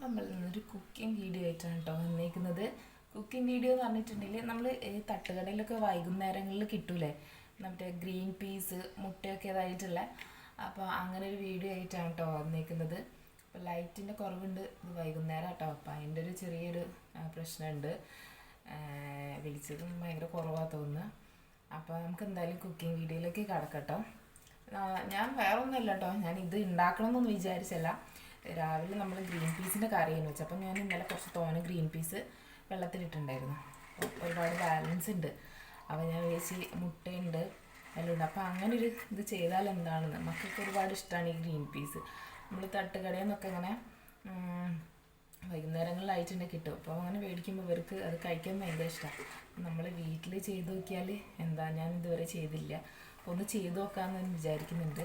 നമ്മൾ ഇന്നൊരു cooking video ആയിട്ടാണ് കേട്ടോ വന്നേക്കുന്നത്. കുക്കിംഗ് വീഡിയോ എന്ന് പറഞ്ഞിട്ടുണ്ടെങ്കിൽ നമ്മൾ ഈ തട്ടുകടയിലൊക്കെ വൈകുന്നേരങ്ങളിൽ കിട്ടൂലേ? മറ്റേ ഗ്രീൻ പീസ് മുട്ടയൊക്കെ ഇതായിട്ടുള്ള. അപ്പോൾ അങ്ങനെ ഒരു വീഡിയോ ആയിട്ടാണ് കേട്ടോ വന്നേക്കുന്നത്. അപ്പോൾ ലൈറ്റിന്റെ കുറവുണ്ട്. ഇത് വൈകുന്നേരം കേട്ടോ അപ്പോൾ അതിന്റെ ഒരു ചെറിയൊരു പ്രശ്നമുണ്ട്. വിളിച്ചതും ഭയങ്കര കുറവാണ് തോന്നുന്നു. അപ്പോൾ നമുക്ക് എന്തായാലും കുക്കിംഗ് വീഡിയോയിലേക്ക് കിടക്കട്ടോ. ഞാൻ വേറെ ഒന്നുമല്ല കേട്ടോ ഞാൻ ഇത് ഉണ്ടാക്കണമെന്നൊന്നും വിചാരിച്ചല്ല. രാവിലെ നമ്മൾ ഗ്രീൻ പീസിന്റെ കറിയെന്ന് വെച്ചു അപ്പം ഞാൻ ഇന്നലെ കുറച്ച് തോനെ ഗ്രീൻ പീസ് വെള്ളത്തിലിട്ടുണ്ടായിരുന്നു ഒരുപാട് ബാലൻസ് ഉണ്ട്. അപ്പോൾ ഞാൻ വിചാരിച്ച് മുട്ടയുണ്ട് എല്ലാം ഉണ്ട്. അപ്പോൾ അങ്ങനെ ഒരു ഇത് ചെയ്താൽ എന്താണെന്ന് മക്കൾക്ക് ഒരുപാട് ഇഷ്ടമാണ് ഈ ഗ്രീൻ പീസ്. നമ്മൾ തട്ടുകടയിൽ നിന്നൊക്കെ ഇങ്ങനെ ഉം, വൈകുന്നേരങ്ങളിലായിട്ടുണ്ട് കിട്ടും. അപ്പോൾ അങ്ങനെ മേടിക്കുമ്പോൾ ഇവർക്ക് അത് കഴിക്കാൻ ഭയങ്കര ഇഷ്ടമാണ് നമ്മൾ വീട്ടിൽ ചെയ്ത് നോക്കിയാൽ എന്താ? ഞാൻ ഇതുവരെ ചെയ്തില്ല. ഒന്ന് ചെയ്ത് നോക്കാമെന്ന് വിചാരിക്കുന്നുണ്ട്.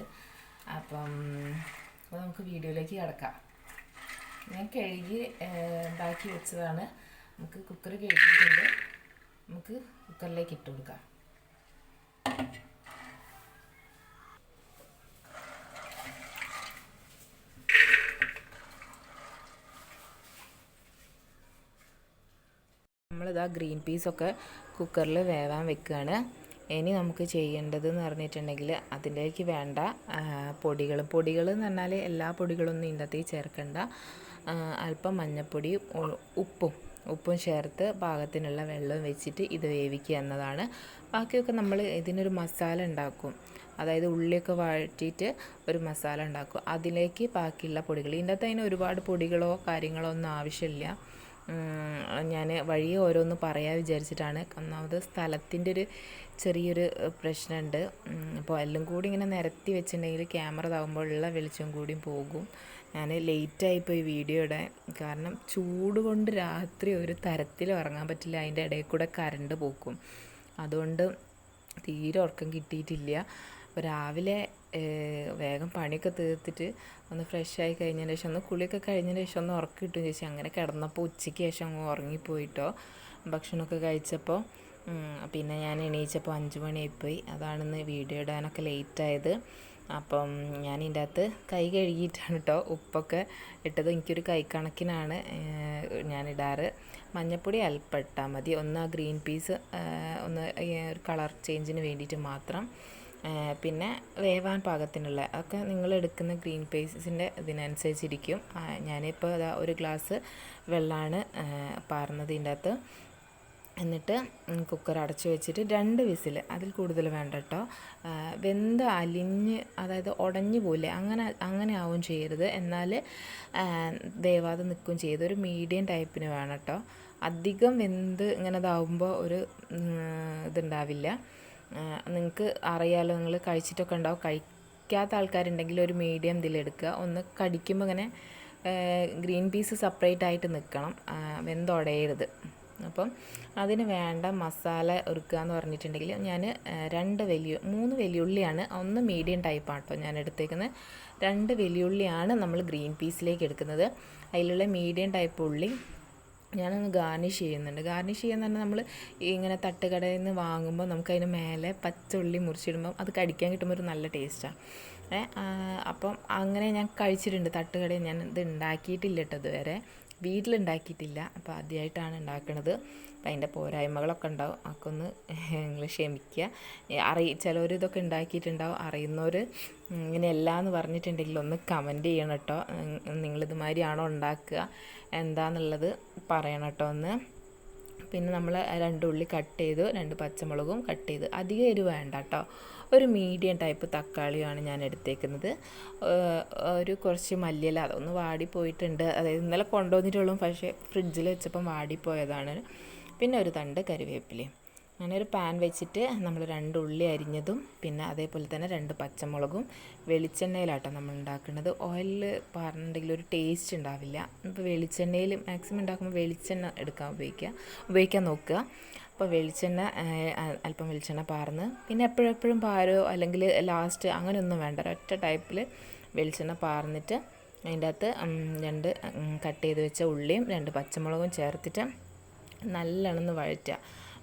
അപ്പം അപ്പോൾ നമുക്ക് വീഡിയോയിലേക്ക് കിടക്കാം. ഞാൻ കഴുകി ഉണ്ടാക്കി വെച്ചതാണ്. നമുക്ക് കുക്കർ കഴുകിയിട്ടുണ്ട്. നമുക്ക് കുക്കറിലേക്ക് ഇട്ട് കൊടുക്കാം. നമ്മളിതാ ഗ്രീൻ പീസൊക്കെ കുക്കറിൽ വേവാൻ വെക്കുകയാണ് ഇനി നമുക്ക് ചെയ്യേണ്ടത് എന്ന് പറഞ്ഞിട്ടുണ്ടെങ്കിൽ അതിലേക്ക് വേണ്ട പൊടികൾ. പൊടികൾ എന്ന് പറഞ്ഞാൽ എല്ലാ പൊടികളൊന്നും ഇതിന്റെ ചേർക്കേണ്ട. അല്പം മഞ്ഞപ്പൊടിയും ഉപ്പും ഉപ്പും ചേർത്ത് പാകത്തിനുള്ള വെള്ളവും വെച്ചിട്ട് ഇത് വേവിക്കുക എന്നതാണ്. ബാക്കിയൊക്കെ നമ്മൾ ഇതിനൊരു മസാല ഉണ്ടാക്കും. അതായത് ഉള്ളിയൊക്കെ വഴറ്റിയിട്ട് ഒരു മസാല ഉണ്ടാക്കും. അതിലേക്ക് ബാക്കിയുള്ള പൊടികൾ. ഇതിന്റെ അകത്ത് അതിന് ഒരുപാട് പൊടികളോ കാര്യങ്ങളോ ഒന്നും ആവശ്യമില്ല. ഞാൻ വഴിയെ ഓരോന്ന് പറയാൻ വിചാരിച്ചിട്ടാണ്. ഒന്നാമത് സ്ഥലത്തിന്റെ ഒരു ചെറിയൊരു പ്രശ്നമുണ്ട് അപ്പോൾ എല്ലാം കൂടി ഇങ്ങനെ നിരത്തി വെച്ചിട്ടുണ്ടെങ്കിൽ ക്യാമറ താകുമ്പോഴുള്ള വെളിച്ചം കൂടി പോകും. ഞാൻ ലേറ്റായിപ്പോയി വീഡിയോ ഇടാൻ. കാരണം ചൂട് കൊണ്ട് രാത്രി ഒരു തരത്തിൽ ഉറങ്ങാൻ പറ്റില്ല. അതിന്റെ ഇടയിൽ കൂടെ കറണ്ട് പോക്കും. അതുകൊണ്ട് തീരെ ഉറക്കം കിട്ടിയിട്ടില്ല. അപ്പോൾ രാവിലെ വേഗം പണിയൊക്കെ തീർത്തിട്ട് ഒന്ന് ഫ്രഷ് ആയി കഴിഞ്ഞതിന് ശേഷം ഒന്ന് കുളിയൊക്കെ കഴിഞ്ഞതിന് ശേഷം ഒന്ന് ഉറക്കം കിട്ടും ചേച്ചി. അങ്ങനെ കിടന്നപ്പോൾ ഉച്ചയ്ക്ക് ശേഷം അങ്ങ് ഉറങ്ങിപ്പോയിട്ടോ. ഭക്ഷണമൊക്കെ കഴിച്ചപ്പോൾ പിന്നെ ഞാൻ എണീച്ചപ്പോൾ അഞ്ച് മണിയായിപ്പോയി. അതാണിന്ന് വീഡിയോ ഇടാനൊക്കെ ലേറ്റായത്. അപ്പം ഞാൻ ഇതിന്റെ അകത്ത് കൈ കഴുകിയിട്ടാണ് കേട്ടോ ഉപ്പൊക്കെ ഇട്ടത്. എനിക്കൊരു കൈ കണക്കിനാണ് ഞാൻ ഇടാറ്. മഞ്ഞപ്പൊടി അല്പം ഇട്ടാൽ മതി. ഒന്ന് ആ ഗ്രീൻ പീസ് ഒന്ന് ഒരു കളർ ചേഞ്ചിന് വേണ്ടിയിട്ട് മാത്രം. പിന്നെ വേവാൻ പാകത്തിനുള്ള അതൊക്കെ നിങ്ങൾ എടുക്കുന്ന ഗ്രീൻ പീസിന്റെ ഇതിനനുസരിച്ചിരിക്കും. ഞാനിപ്പോൾ ഒരു ഗ്ലാസ് വെള്ളമാണ് പാർന്നത് ഇതിന്റെ അകത്ത്. എന്നിട്ട് കുക്കർ അടച്ചു വെച്ചിട്ട് രണ്ട് വിസിൽ അതിൽ കൂടുതൽ വേണ്ട കേട്ടോ വെന്ത് അലിഞ്ഞ് അതായത് ഉടഞ്ഞു പോലെ അങ്ങനെ അങ്ങനെ ആവും ചെയ്യരുത്. എന്നാൽ വേവാതെ നിൽക്കുകയും ചെയ്ത്. ഒരു മീഡിയം ടൈപ്പിന് വേണം കേട്ടോ അധികം വെന്ത് ഇങ്ങനെ ഇതാവുമ്പോൾ ഒരു ഇതുണ്ടാവില്ല. നിങ്ങൾക്ക് അറിയാലോ നിങ്ങൾ കഴിച്ചിട്ടൊക്കെ ഉണ്ടാവും. കഴിക്കാത്ത ആൾക്കാരുണ്ടെങ്കിൽ ഒരു മീഡിയം ഇതിലെടുക്കുക ഒന്ന് കടിക്കുമ്പോൾ ഇങ്ങനെ ഗ്രീൻ പീസ് സെപ്പറേറ്റ് ആയിട്ട് നിൽക്കണം വെന്തുടയരുത്. അപ്പം അതിന് വേണ്ട മസാല ഒരുക്കുക എന്ന് പറഞ്ഞിട്ടുണ്ടെങ്കിൽ ഞാൻ രണ്ട് വലിയ മൂന്ന് വലിയുള്ളിയാണ് ഒന്ന് മീഡിയം ടൈപ്പാണ് കേട്ടോ ഞാൻ എടുത്തേക്കുന്നത് രണ്ട് വലിയുള്ളിയാണ് നമ്മൾ ഗ്രീൻ പീസിലേക്ക് എടുക്കുന്നത്. അതിലുള്ള മീഡിയം ടൈപ്പ് ഉള്ളി ഞാനൊന്ന് ഗാർണിഷ് ചെയ്യുന്നുണ്ട്. ഗാർണിഷ് ചെയ്യാൻ തന്നെ നമ്മൾ ഇങ്ങനെ തട്ടുകടയിൽ നിന്ന് വാങ്ങുമ്പോൾ നമുക്ക് അതിന് മേലെ പച്ച ഉള്ളി മുറിച്ചിടുമ്പം അത് കടിക്കാൻ കിട്ടുമ്പോൾ ഒരു നല്ല ടേസ്റ്റാണ് അപ്പം അങ്ങനെ ഞാൻ കഴിച്ചിട്ടുണ്ട്. തട്ടുകടയിൽ ഞാൻ ഇത് ഉണ്ടാക്കിയിട്ടില്ല കേട്ടോ ഇതുവരെ. വീട്ടിലുണ്ടാക്കിയിട്ടില്ല. അപ്പോൾ ആദ്യമായിട്ടാണ് ഉണ്ടാക്കുന്നത് അപ്പം അതിന്റെ പോരായ്മകളൊക്കെ ഉണ്ടാവും. അതൊക്കെ ഒന്ന് നിങ്ങൾ ക്ഷമിക്കുക. അറി ചിലവർ ഇതൊക്കെ ഉണ്ടാക്കിയിട്ടുണ്ടാവും. അറിയുന്നവർ ഇങ്ങനെയല്ല എന്ന് പറഞ്ഞിട്ടുണ്ടെങ്കിൽ ഒന്ന് കമന്റ് ചെയ്യണം കേട്ടോ. നിങ്ങളിതുമാതിരിയാണോ ഉണ്ടാക്കുക? എന്താന്നുള്ളത് പറയണം കേട്ടോ ഒന്ന്. പിന്നെ നമ്മൾ രണ്ട് ഉള്ളി കട്ട് ചെയ്തു രണ്ട് പച്ചമുളകും കട്ട് ചെയ്ത്. അധികം എരിവ് വേണ്ട കേട്ടോ ഒരു മീഡിയം ടൈപ്പ് തക്കാളിയാണ് ഞാൻ എടുത്തേക്കുന്നത്. ഒരു കുറച്ച് മല്ലിയില അതൊന്ന് വാടിപ്പോയിട്ടുണ്ട് അതായത് ഇന്നലെ കൊണ്ടുവന്നിട്ടുള്ളൂ പക്ഷേ ഫ്രിഡ്ജിൽ വെച്ചപ്പം വാടിപ്പോയതാണ് പിന്നെ ഒരു തണ്ട് കരിവേപ്പിലയും അങ്ങനെ ഒരു പാൻ വെച്ചിട്ട് നമ്മൾ രണ്ട് ഉള്ളി അരിഞ്ഞതും പിന്നെ അതേപോലെ തന്നെ രണ്ട് പച്ചമുളകും വെളിച്ചെണ്ണയിലാട്ടോ നമ്മൾ ഉണ്ടാക്കുന്നത്. ഓയിലിൽ പറഞ്ഞിട്ടുണ്ടെങ്കിൽ ഒരു ടേസ്റ്റ് ഉണ്ടാവില്ല. ഇപ്പോൾ വെളിച്ചെണ്ണയിൽ മാക്സിമം ഉണ്ടാക്കുമ്പോൾ വെളിച്ചെണ്ണ എടുക്കാൻ ഉപയോഗിക്കുക. ഉപയോഗിക്കാൻ നോക്കുക. അപ്പോൾ വെളിച്ചെണ്ണ അല്പം വെളിച്ചെണ്ണ പാർന്ന് പിന്നെ എപ്പോഴെപ്പോഴും പാരോ അല്ലെങ്കിൽ ലാസ്റ്റ് അങ്ങനെയൊന്നും വേണ്ട. ഒറ്റ ടൈപ്പിൽ വെളിച്ചെണ്ണ പാർന്നിട്ട് അതിന്റെ അകത്ത് രണ്ട് കട്ട് ചെയ്ത് വെച്ച ഉള്ളിയും രണ്ട് പച്ചമുളകും ചേർത്തിട്ട് നല്ലോണം വഴറ്റുക.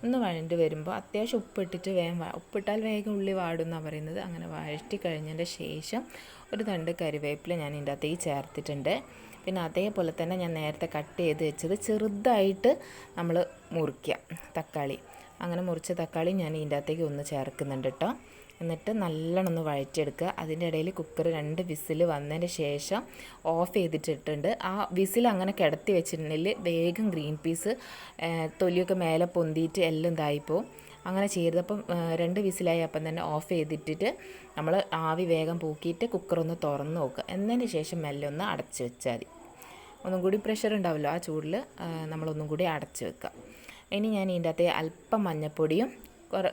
ഒന്ന് വഴണ്ട് വരുമ്പോൾ അത്യാവശ്യം ഉപ്പിട്ടിട്ട് വേഗം ഉപ്പിട്ടാൽ വേഗം ഉള്ളി വാടും എന്നാണ് പറയുന്നത്. അങ്ങനെ വഴറ്റി കഴിഞ്ഞതിന്റെ ശേഷം ഒരു തണ്ട് കരിവേപ്പില ഞാൻ ഇതിന്റെ അകത്തേക്ക് ചേർത്തിട്ടുണ്ട്. പിന്നെ അതേപോലെ തന്നെ ഞാൻ നേരത്തെ കട്ട് ചെയ്ത് വെച്ചത് ചെറുതായിട്ട് നമ്മൾ മുറിക്കുക തക്കാളി. അങ്ങനെ മുറിച്ച തക്കാളി ഞാൻ ഇതിന്റെ അകത്തേക്ക് ഒന്ന് ചേർക്കുന്നുണ്ട് കേട്ടോ എന്നിട്ട് നല്ലോണം ഒന്ന് വഴറ്റിയെടുക്കുക. അതിന്റെ ഇടയിൽ കുക്കർ രണ്ട് വിസിൽ വന്നതിന് ശേഷം ഓഫ് ചെയ്തിട്ടിട്ടുണ്ട്. ആ വിസിൽ അങ്ങനെ കിടത്തി വെച്ചിട്ടുണ്ടെങ്കിൽ വേഗം ഗ്രീൻ പീസ് തൊലിയൊക്കെ മേലെ പൊന്തിയിട്ട് എല്ലാം ഇതായിപ്പോവും അങ്ങനെ ചെയ്യരുത്. അപ്പം രണ്ട് വിസിലായി അപ്പം തന്നെ ഓഫ് ചെയ്തിട്ടിട്ട് നമ്മൾ ആവി വേഗം പൂക്കിയിട്ട് കുക്കർ ഒന്ന് തുറന്ന് നോക്കുക. എന്നതിന് ശേഷം മെല്ലെ ഒന്ന് അടച്ചു വെച്ചാൽ മതി. ഒന്നും കൂടി പ്രഷർ ഉണ്ടാവുമല്ലോ ആ ചൂടിൽ നമ്മളൊന്നും കൂടി അടച്ചു വെക്കുക. ഇനി ഞാൻ ഇതിന്റെ അകത്ത് അല്പം മഞ്ഞൾപ്പൊടിയും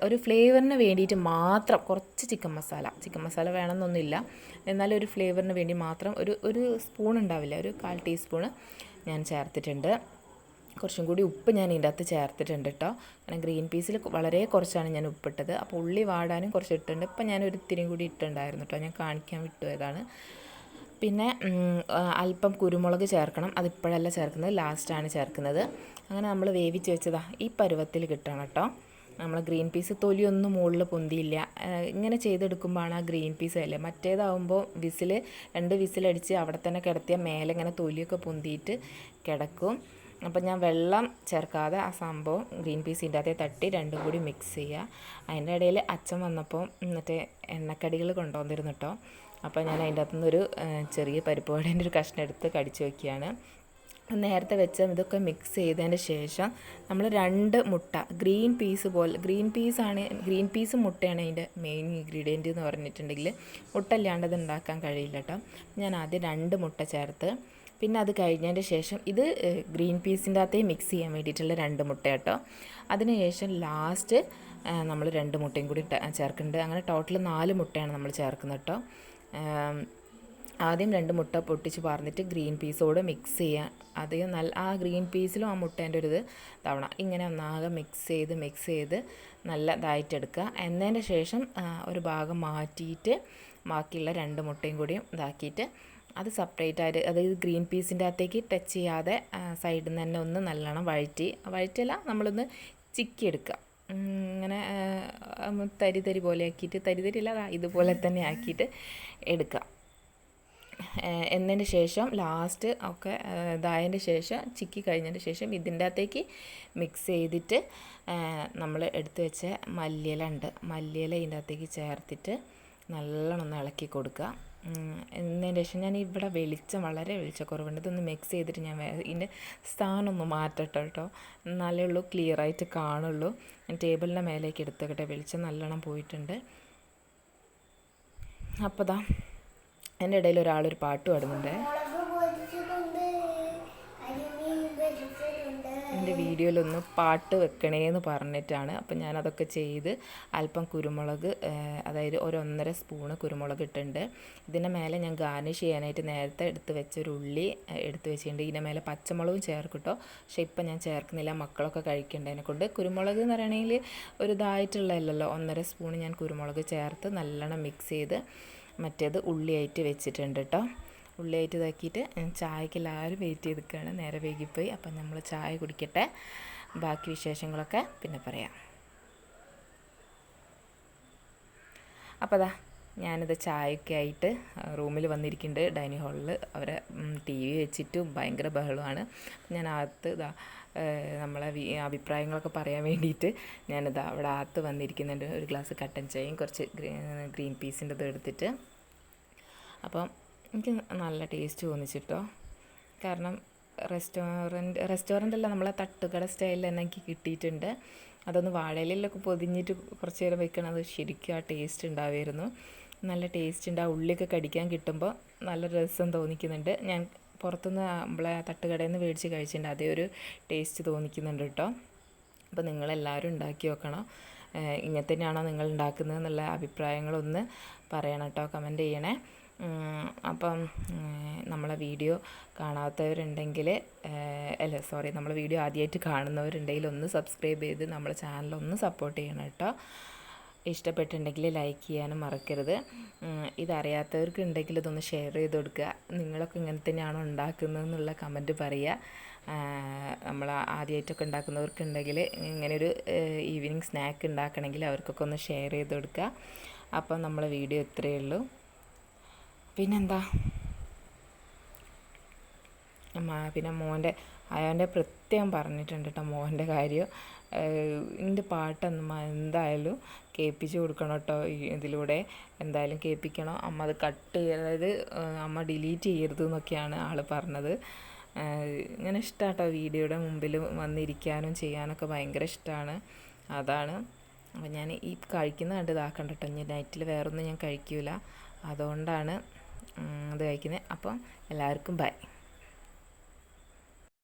ഒരു ഫ്ലേവറിന് വേണ്ടിയിട്ട് മാത്രം കുറച്ച് ചിക്കൻ മസാല. ചിക്കൻ മസാല വേണമെന്നൊന്നുമില്ല. എന്നാലും ഒരു ഫ്ലേവറിന് വേണ്ടി മാത്രം ഒരു ഒരു സ്പൂൺ ഉണ്ടാവില്ല. ഒരു കാൽ ടീസ്പൂണ് ഞാൻ ചേർത്തിട്ടുണ്ട്. കുറച്ചും കൂടി ഉപ്പ് ഞാൻ ഇതിന്റെ അകത്ത് ചേർത്തിട്ടുണ്ട് കേട്ടോ കാരണം ഗ്രീൻ പീസിൽ വളരെ കുറച്ചാണ് ഞാൻ ഉപ്പിട്ടത്. അപ്പോൾ ഉള്ളി വാടാനും കുറച്ച് ഇട്ടിട്ടുണ്ട് ഇപ്പം ഞാൻ ഒരു ഇത്തിരി കൂടി ഇട്ടുണ്ടായിരുന്നു കേട്ടോ ഞാൻ കാണിക്കാൻ വിട്ടുപോയതാണ് പിന്നെ അല്പം കുരുമുളക് ചേർക്കണം. അതിപ്പോഴല്ല ചേർക്കുന്നത്. ലാസ്റ്റാണ് ചേർക്കുന്നത്. അങ്ങനെ നമ്മൾ വേവിച്ച് വെച്ചതാ ഈ പരുവത്തിൽ കിട്ടണം കേട്ടോ നമ്മൾ ഗ്രീൻ പീസ് തൊലിയൊന്നും മുകളിൽ പൊന്തിയില്ല. ഇങ്ങനെ ചെയ്തെടുക്കുമ്പോഴാണ് ആ ഗ്രീൻ പീസ് അല്ലേ മറ്റേതാവുമ്പോൾ വിസിൽ രണ്ട് വിസിലടിച്ച് അവിടെ തന്നെ കിടത്തിയ മേലെ ഇങ്ങനെ തൊലിയൊക്കെ പൊന്തിയിട്ട് കിടക്കും. അപ്പം ഞാൻ വെള്ളം ചേർക്കാതെ ആ സംഭവം ഗ്രീൻ പീസിന്റെ അതേ തട്ടി രണ്ടും കൂടി മിക്സ് ചെയ്യുക. അതിന്റെ ഇടയിൽ അച്ഛൻ വന്നപ്പോൾ മറ്റേ എണ്ണക്കടികൾ കൊണ്ടുവന്നിരുന്നു കേട്ടോ. അപ്പോൾ ഞാൻ അതിന്റെ അകത്തുനിന്നൊരു ചെറിയ പരിപ്പ് വടേന്റെ ഒരു കഷ്ണം എടുത്ത് കടിച്ചു വയ്ക്കുകയാണ് നേരത്തെ വെച്ച ഇതൊക്കെ മിക്സ് ചെയ്തതിന് ശേഷം നമ്മൾ രണ്ട് മുട്ട ഗ്രീൻ പീസ് പോലെ ഗ്രീൻ പീസാണ് ഗ്രീൻ പീസ് മുട്ടയാണ് അതിന്റെ മെയിൻ ഇൻഗ്രീഡിയന്റ് എന്ന് പറഞ്ഞിട്ടുണ്ടെങ്കിൽ മുട്ട ഇല്ലാണ്ട് അത് ഉണ്ടാക്കാൻ കഴിയില്ല കേട്ടോ ഞാൻ ആദ്യം രണ്ട് മുട്ട ചേർത്ത് പിന്നെ അത് കഴിഞ്ഞതിന്റെ ശേഷം ഇത് ഗ്രീൻ പീസിന്റെ അകത്തേ മിക്സ് ചെയ്യാൻ വേണ്ടിയിട്ടുള്ള രണ്ട് മുട്ട കേട്ടോ അതിനുശേഷം ലാസ്റ്റ് നമ്മൾ രണ്ട് മുട്ടയും കൂടി ചേർക്കുന്നുണ്ട് അങ്ങനെ ടോട്ടൽ നാല് മുട്ടയാണ് നമ്മൾ ചേർക്കുന്നത് കേട്ടോ ആദ്യം രണ്ട് മുട്ട പൊട്ടിച്ച് പറഞ്ഞിട്ട് ഗ്രീൻ പീസോട് മിക്സ് ചെയ്യാൻ അധികം നല്ല ആ ഗ്രീൻ പീസിലും ആ മുട്ടേന്റെ ഒരു ഇത് തവണ. ഇങ്ങനെ ഒന്നാകെ മിക്സ് ചെയ്ത് മിക്സ് ചെയ്ത് നല്ല ഇതായിട്ടെടുക്കുക എന്നതിന്റെ ശേഷം ഒരു ഭാഗം മാറ്റിയിട്ട് ബാക്കിയുള്ള രണ്ട് മുട്ടയും കൂടിയും ഇതാക്കിയിട്ട് അത് സെപ്പറേറ്റ് ആയിട്ട് അതായത് ഗ്രീൻ പീസിന്റെ അകത്തേക്ക് ടച്ച് ചെയ്യാതെ സൈഡിൽ നിന്ന് തന്നെ ഒന്ന് നല്ലോണം വഴറ്റി വഴറ്റിയല്ല നമ്മളൊന്ന് ചിക്കി എടുക്കുക ഇങ്ങനെ തരി തരി പോലെ ആക്കിയിട്ട് തരി തരി അല്ല ഇതുപോലെ തന്നെ ആക്കിയിട്ട് എടുക്കുക. എന്നതിന് ശേഷം ലാസ്റ്റ് ഒക്കെ ഇതായതിന്റെ ശേഷം ചിക്കി കഴിഞ്ഞതിന് ശേഷം ഇതിന്റെ അകത്തേക്ക് മിക്സ് ചെയ്തിട്ട് നമ്മൾ എടുത്തു വെച്ച മല്ലിയില ഉണ്ട് മല്ലിയില ഇതിന്റെ അകത്തേക്ക് ചേർത്തിട്ട് നല്ലോണം ഒന്ന് ഇളക്കി കൊടുക്കുക. എന്നതിന് ശേഷം ഞാൻ ഇവിടെ വെളിച്ചം വളരെ വെളിച്ചക്കുറവുണ്ട്. ഇതൊന്ന് മിക്സ് ചെയ്തിട്ട് ഞാൻ ഇതിന്റെ സ്ഥാനം ഒന്ന് മാറ്റട്ടെ കേട്ടോ. എന്നാലേ ഉള്ളൂ ക്ലിയർ ആയിട്ട് കാണുള്ളൂ. ഞാൻ ടേബിളിന്റെ മേലേക്ക് എടുത്തേക്കട്ടെ വെളിച്ചം നല്ലോണം പോയിട്ടുണ്ട്. അപ്പോൾ ദാ എന്റെ ഇടയിൽ ഒരാളൊരു പാട്ട് പാടുന്നുണ്ട്. എന്റെ വീഡിയോയിലൊന്ന് പാട്ട് വെക്കണേന്ന് പറഞ്ഞിട്ടാണ്. അപ്പം ഞാനതൊക്കെ ചെയ്ത് അല്പം കുരുമുളക് അതായത് ഒരു ഒന്നര സ്പൂണ് കുരുമുളക് ഇട്ടുണ്ട് ഇതിന്റെ മേലെ ഞാൻ ഗാർണിഷ് ചെയ്യാനായിട്ട് നേരത്തെ എടുത്ത് വെച്ചൊരു ഉള്ളി എടുത്ത് വെച്ചിട്ടുണ്ട്. ഇതിന്റെ മേലെ പച്ചമുളകും ചേർക്കട്ടോ പക്ഷെ ഇപ്പം ഞാൻ ചേർക്കുന്നില്ല. മക്കളൊക്കെ കഴിക്കേണ്ടതിനെ കൊണ്ട്. കുരുമുളക് എന്ന് പറയണമെങ്കിൽ ഒരു ഇതായിട്ടുള്ളതല്ലല്ലോ. ഒന്നര സ്പൂൺ ഞാൻ കുരുമുളക് ചേർത്ത് നല്ലോണം മിക്സ് ചെയ്ത് മറ്റേത് ഉള്ളിയായിട്ട് വെച്ചിട്ടുണ്ട് കേട്ടോ ഉള്ളിയായിട്ട് ഇതാക്കിയിട്ട് ചായക്ക് എല്ലാവരും വെയിറ്റ് ചെയ്ത് നിൽക്കുകയാണ് നേരെ വൈകിപ്പോയി. അപ്പം നമ്മൾ ചായ കുടിക്കട്ടെ. ബാക്കി വിശേഷങ്ങളൊക്കെ പിന്നെ പറയാം. അപ്പോൾ അതാ ഞാനിത് ചായയൊക്കെ ആയിട്ട് റൂമിൽ വന്നിരിക്കുന്നുണ്ട് ഡൈനിങ് ഹാളിൽ അവരെ ടി വി വെച്ചിട്ടും ഭയങ്കര ബഹളമാണ്. ഞാൻ അകത്ത് ഇതാ നമ്മളെ അഭിപ്രായങ്ങളൊക്കെ പറയാൻ വേണ്ടിയിട്ട് ഞാനിതാ അവിടെ അകത്ത് വന്നിരിക്കുന്നുണ്ട്. ഒരു ഗ്ലാസ് കട്ടൻ ചായയും കുറച്ച് ഗ്രീൻ പീസിന്റെ എടുത്തിട്ട്. അപ്പം എനിക്ക് നല്ല ടേസ്റ്റ് തോന്നിച്ചിട്ടോ. കാരണം റെസ്റ്റോറന്റ് റെസ്റ്റോറന്റ് അല്ല നമ്മളെ തട്ടുകട സ്റ്റൈലിൽ തന്നെ എനിക്ക് കിട്ടിയിട്ടുണ്ട്. അതൊന്ന് വാഴയിലൊക്കെ പൊതിഞ്ഞിട്ട് കുറച്ച് നേരം വെക്കണത് ശരിക്കും ആ ടേസ്റ്റ് ഉണ്ടാവുമായിരുന്നു. നല്ല ടേസ്റ്റ് ഉണ്ട് ആ ഉള്ളിയൊക്കെ കടിക്കാൻ കിട്ടുമ്പോൾ നല്ല രസം തോന്നിക്കുന്നുണ്ട്. ഞാൻ പുറത്തുനിന്ന് നമ്മളെ തട്ടുകടയിൽ നിന്ന് മേടിച്ച് കഴിച്ചിട്ടുണ്ട്. അതേ ഒരു ടേസ്റ്റ് തോന്നിക്കുന്നുണ്ട് കേട്ടോ. അപ്പോൾ നിങ്ങളെല്ലാവരും ഉണ്ടാക്കി നോക്കണം. ഇങ്ങനെ തന്നെയാണോ നിങ്ങൾ ഉണ്ടാക്കുന്നത് എന്നുള്ള അഭിപ്രായങ്ങളൊന്ന് പറയണം കേട്ടോ കമന്റ് ചെയ്യണേ. അപ്പം നമ്മളെ വീഡിയോ കാണാത്തവരുണ്ടെങ്കിൽ അല്ല സോറി നമ്മളെ വീഡിയോ ആദ്യമായിട്ട് കാണുന്നവരുണ്ടെങ്കിൽ ഒന്ന് സബ്സ്ക്രൈബ് ചെയ്ത് നമ്മളെ ചാനലൊന്ന് സപ്പോർട്ട് ചെയ്യണം കേട്ടോ. ഇഷ്ടപ്പെട്ടിട്ടുണ്ടെങ്കിൽ ലൈക്ക് ചെയ്യാനും മറക്കരുത്. ഇതറിയാത്തവർക്ക് ഉണ്ടെങ്കിൽ ഇതൊന്ന് ഷെയർ ചെയ്ത് കൊടുക്കുക. നിങ്ങളൊക്കെ ഇങ്ങനെ തന്നെയാണോ ഉണ്ടാക്കുന്നതെന്നുള്ള കമന്റ് പറയുക. നമ്മൾ ആദ്യമായിട്ടൊക്കെ ഉണ്ടാക്കുന്നവർക്കുണ്ടെങ്കിൽ ഇങ്ങനെ ഒരു ഈവനിങ് സ്നാക്ക് ഉണ്ടാക്കണമെങ്കിൽ അവർക്കൊക്കെ ഒന്ന് ഷെയർ ചെയ്ത് കൊടുക്കുക. അപ്പം നമ്മളെ വീഡിയോ ഇത്രയേ ഉള്ളൂ. പിന്നെന്താ? പിന്നെ മോന്റെ അയാന്റെ പ്രത്യേകം പറഞ്ഞിട്ടുണ്ട് കേട്ടോ മോന്റെ കാര്യം. എന്റെ പാട്ടൊന്നും എന്തായാലും കേൾപ്പിച്ച് കൊടുക്കണം കേട്ടോ ഇതിലൂടെ. എന്തായാലും കേൾപ്പിക്കണം. അമ്മ അത് കട്ട് അതായത് അമ്മ ഡിലീറ്റ് ചെയ്യരുത് എന്നൊക്കെയാണ് ആൾ പറഞ്ഞത്. ഇങ്ങനെ ഇഷ്ടമാട്ടോ വീഡിയോയുടെ മുമ്പിൽ വന്നിരിക്കാനും ചെയ്യാനൊക്കെ ഭയങ്കര ഇഷ്ടമാണ് അതാണ്. അപ്പോൾ ഞാൻ ഈ കഴിക്കുന്ന കണ്ട് ഇതാക്കണ്ട കേട്ടോ ഇനി നൈറ്റിൽ വേറൊന്നും ഞാൻ കഴിക്കൂല. അതുകൊണ്ടാണ് അത് കഴിക്കുന്നത് അപ്പം എല്ലാവർക്കും ബൈ